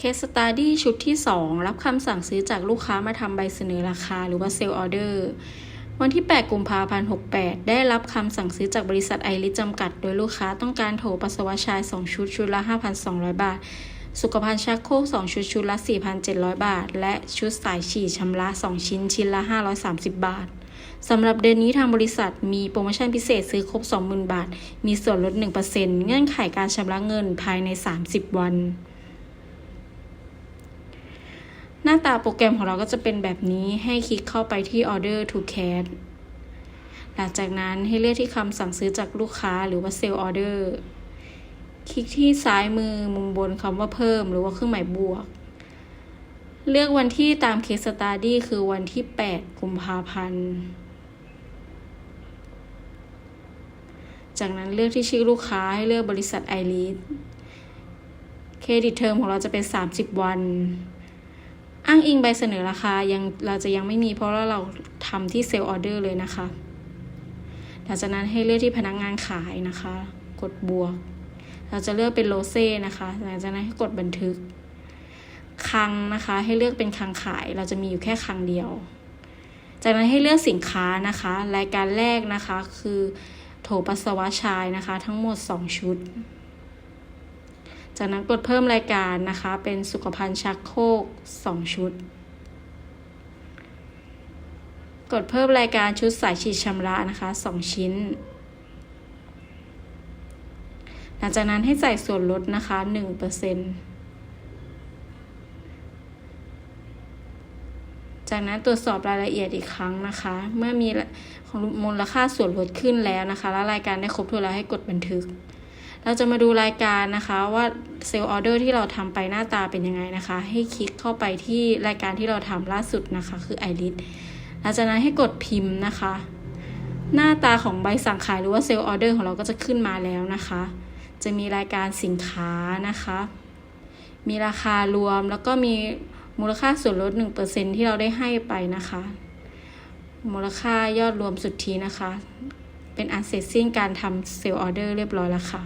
เคสสต u d ดี้ชุดที่ 2 รับคำสั่งซื้อจากลูกค้ามาทำใบเสนอราคาหรือว่าเซลล์ออเดอร์วันที่ 8 กุมภาพันธ์ 68 ได้รับคำสั่งซื้อจากบริษัทไอริสจำกัด โดยลูกค้าต้องการโถปัสสาวะชาย 2 ชุด ชุดละ 5,200 บาท สุขภัณฑ์ชักโครก2 ชุด ชุดละ 4,700 บาท และชุดสายฉีดชำระ 2 ชิ้น ชิ้นละ 530 บาท สำหรับเดือนนี้ทางบริษัทมีโปรโมชั่นพิเศษซื้อครบ 20,000 บาท มีส่วนลด 1%เงื่อนไขการชำระเงินภายใน 30 วัน หน้าตาโปรแกรมของเราก็จะเป็นแบบนี้ให้คลิกเข้าไปที่ Order to Cash หลังจากนั้นให้เลือกที่คำสั่งซื้อจากลูกค้าหรือว่า Sell Order คลิกที่ซ้ายมือมุมบนคำว่าเพิ่มหรือว่าเครื่องหมายบวก เลือกวันที่ตาม Case Study คือวันที่ 8 กุมภาพันธ์ จากนั้นเลือกที่ชื่อลูกค้าให้เลือกบริษัทไอรีสเครดิตเทอมของเราจะเป็น 30 วัน อ้างอิงใบเสนอราคายังเราจะยังไม่มีเพราะว่าเราทำที่เซลล์ออเดอร์เลยนะคะ หลังจากนั้นให้เลือกที่พนักงงานขายนะคะ กดบวก เราจะเลือกเป็นโลเซ่นะคะ หลังจากนั้นให้กดบันทึกคลังนะคะ ให้เลือกเป็นคลังขาย เราจะมีอยู่แค่คลังเดียว จากนั้นให้เลือกสินค้านะคะ รายการแรกนะคะคือโถปัสสาวะชายนะคะ ทั้งหมด 2 ชุด จากนั้นกดเพิ่มรายการนะคะ เป็นสุขภัณฑ์ชักโครก2 ชุด กดเพิ่มรายการชุดสายฉีดชำระนะคะ 2 ชิ้น หลังจากนั้นให้ใส่ส่วนลดนะคะ 1%จากนั้นตรวจสอบรายละเอียดอีกครั้งนะคะ เมื่อมีของมูลค่าส่วนลดขึ้นแล้วนะคะ และรายการได้ครบถ้วนแล้วให้กดบันทึก เราจะมาดูรายการนะคะว่าเซลล์ออเดอร์ที่เราทำไปหน้าตาเป็นยังไงนะคะ ให้คลิกเข้าไปที่รายการที่เราทำล่าสุดนะคะ คือไอริสหลังจากนั้นให้กดพิมพ์นะคะ หน้าตาของใบสั่งขายหรือว่าเซลล์ออเดอร์ของเราก็จะขึ้นมาแล้วนะคะ จะมีรายการสินค้านะคะ มีราคารวมแล้วก็มีมูลค่าส่วนลด 1%ที่เราได้ให้ไปนะคะ มูลค่ายอดรวมสุทธินะคะ เป็นอันเสร็จสิ้นการทำเซลล์ออเดอร์เรียบร้อยแล้วค่ะ